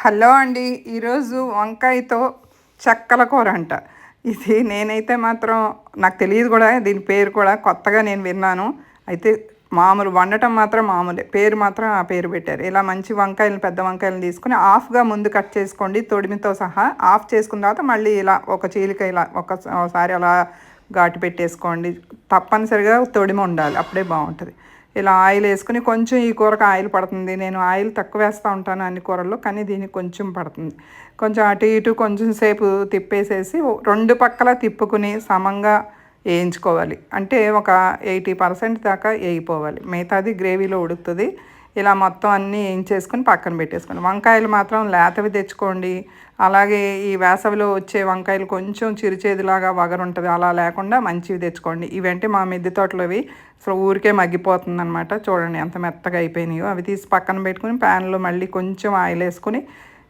Hello అండి ఈరోజు వంకాయతో చెక్కల కూర అంట ఇది నేనైతే మాత్రం నాకు తెలియదు కూడా దీని పేరు కూడా కొత్తగా నేను విన్నాను. అయితే మామూలు వండటం మాత్రం మామూలే పేరు మాత్రం ఆ పేరు పెట్టారు. ఇలా మంచి వంకాయలు పెద్ద వంకాయలు తీసుకుని ఆఫ్గా ముందు కట్ చేసుకోండి తొడిమితో సహా ఆఫ్ చేసుకున్న తర్వాత మళ్ళీ ఇలా ఒక చీలిక ఇలా ఒకసారి అలా ఘాటు పెట్టేసుకోండి. తప్పనిసరిగా తొడిమి ఉండాలి అప్పుడే బాగుంటుంది. ఇలా ఆయిల్ వేసుకుని కొంచెం ఈ కూరకు ఆయిల్ పడుతుంది. నేను ఆయిల్ తక్కువ వేస్తూ ఉంటాను అన్ని కూరల్లో కానీ దీనికి కొంచెం పడుతుంది. కొంచెం అటు ఇటు కొంచెం సేపు తిప్పేసేసి రెండు పక్కల తిప్పుకుని సమంగా వేయించుకోవాలి. అంటే ఒక ఎయిటీ పర్సెంట్ దాకా వేయిపోవాలి. మిగతాది గ్రేవీలో ఉడుకుతుంది. ఇలా మొత్తం అన్నీ వేయించేసుకొని పక్కన పెట్టేసుకోండి. వంకాయలు మాత్రం లేతవి తెచ్చుకోండి. అలాగే ఈ వేసవిలో వచ్చే వంకాయలు కొంచెం చిరుచేదిలాగా వగరు ఉంటుంది. అలా లేకుండా మంచివి తెచ్చుకోండి. ఇవంటే మా మిద్దె తోటలోవి అసలు ఊరికే మగ్గిపోతుంది అనమాట చూడండి ఎంత మెత్తగా అయిపోయినాయో. అవి తీసి పక్కన పెట్టుకుని ప్యాన్లో మళ్ళీ కొంచెం ఆయిల్ వేసుకుని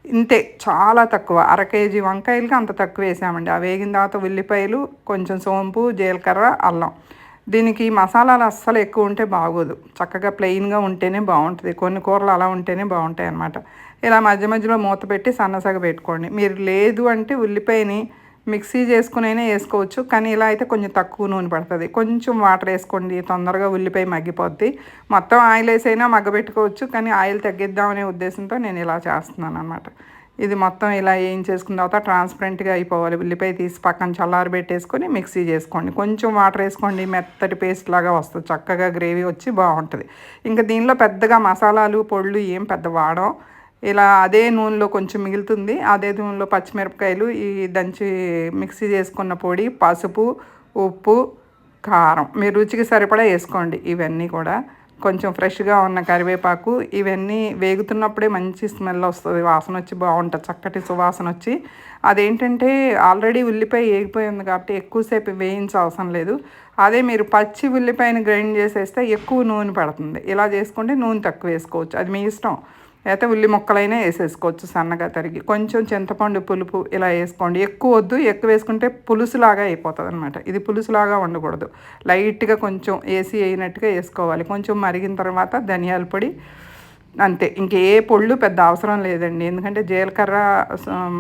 ఇంతే. చాలా తక్కువ. అర కేజీ వంకాయలకి అంత తక్కువ వేసామండి. ఆ వేగిన తర్వాత ఉల్లిపాయలు కొంచెం సోంపు జీలకర్ర అల్లం. దీనికి మసాలాలు అస్సలు ఎక్కువ ఉంటే బాగోదు. చక్కగా ప్లెయిన్గా ఉంటేనే బాగుంటుంది. కొన్ని కూరలు అలా ఉంటేనే బాగుంటాయి అన్నమాట. ఇలా మధ్య మధ్యలో మూత పెట్టి సన్నసగ పెట్టుకోండి. మీరు లేదు అంటే ఉల్లిపాయని మిక్సీ చేసుకునైనా వేసుకోవచ్చు. కానీ ఇలా అయితే కొంచెం తక్కువ నూనె పడుతుంది. కొంచెం వాటర్ వేసుకోండి. తొందరగా ఉల్లిపాయ మగ్గిపోద్ది. మొత్తం ఆయిల్ వేసైనా మగ్గబెట్టుకోవచ్చు. కానీ ఆయిల్ తగ్గిద్దామనే ఉద్దేశంతో నేను ఇలా చేస్తున్నాను అనమాట ఇది మొత్తం ఇలా ఏం చేసుకున్న తర్వాత ట్రాన్స్పరెంట్గా అయిపోవాలి. ఉల్లిపాయ తీసి పక్కన చల్లారి పెట్టేసుకొని మిక్సీ చేసుకోండి. కొంచెం వాటర్ వేసుకోండి. మెత్తటి పేస్ట్ లాగా వస్తుంది. చక్కగా గ్రేవీ వచ్చి బాగుంటుంది. ఇంకా దీనిలో పెద్దగా మసాలాలు పొళ్ళు ఏం పెద్ద వాడం. ఇలా అదే నూనెలో కొంచెం మిగులుతుంది. అదే నూనెలో పచ్చిమిరపకాయలు ఈ దంచి మిక్సీ చేసుకున్న పొడి పసుపు ఉప్పు కారం. మీ రుచికి సరిపడా వేసుకోండి. ఇవన్నీ కూడా కొంచెం ఫ్రెష్గా ఉన్న కరివేపాకు ఇవన్నీ వేగుతున్నప్పుడే మంచి స్మెల్ వస్తుంది. వాసన వచ్చి బాగుంటుంది. చక్కటి సువాసన వచ్చి అదేంటంటే ఆల్రెడీ ఉల్లిపాయ వేగిపోయింది కాబట్టి ఎక్కువసేపు వేయించ అవసరం లేదు. అదే మీరు పచ్చి ఉల్లిపాయని గ్రైండ్ చేసేస్తే ఎక్కువ నూనె పడుతుంది. ఇలా చేసుకుంటే నూనె తక్కువ వేసుకోవచ్చు. అది మీ ఇష్టం. లేకపోతే ఉల్లి ముక్కలైనా వేసేసుకోవచ్చు సన్నగా తరిగి. కొంచెం చింతపండు పులుపు ఇలా వేసుకోండి. ఎక్కువ వద్దు ఎక్కువ వేసుకుంటే పులుసులాగా అయిపోతుంది అనమాట ఇది పులుసులాగా ఉండకూడదు లైట్గా కొంచెం వేసి అయినట్టుగా వేసుకోవాలి. కొంచెం మరిగిన తర్వాత ధనియాల పొడి అంతే. ఇంకే పొళ్ళు పెద్ద అవసరం లేదండి. ఎందుకంటే జీలకర్ర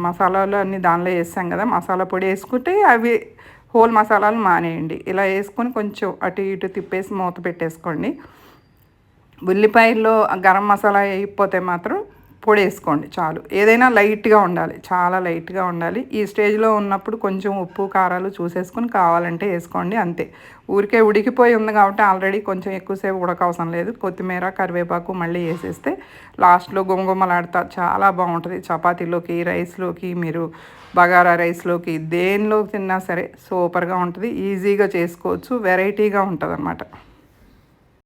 మసాలాలు అన్నీ దానిలో వేసాం కదా మసాలా పొడి వేసుకుంటే అవి హోల్ మసాలాలు మానేయండి. ఇలా వేసుకొని కొంచెం అటు ఇటు తిప్పేసి మూత పెట్టేసుకోండి. ఉల్లిపాయల్లో గరం మసాలా వేయకపోతే మాత్రం పొడి వేసుకోండి చాలు. ఏదైనా లైట్గా ఉండాలి. చాలా లైట్గా ఉండాలి. ఈ స్టేజ్లో ఉన్నప్పుడు కొంచెం ఉప్పు కారాలు చూసేసుకొని కావాలంటే వేసుకోండి అంతే. ఊరికే ఉడికిపోయి ఉంది కాబట్టి ఆల్రెడీ కొంచెం ఎక్కువసేపు ఉడకవసరం లేదు. కొత్తిమీర కరివేపాకు మళ్ళీ వేసేస్తే లాస్ట్లో గుమగుమలాడతా చాలా బాగుంటుంది. చపాతీలోకి రైస్లోకి మీరు బగారా రైస్లోకి దేనిలో తిన్నా సరే సూపర్గా ఉంటుంది. ఈజీగా చేసుకోవచ్చు. వెరైటీగా ఉంటుంది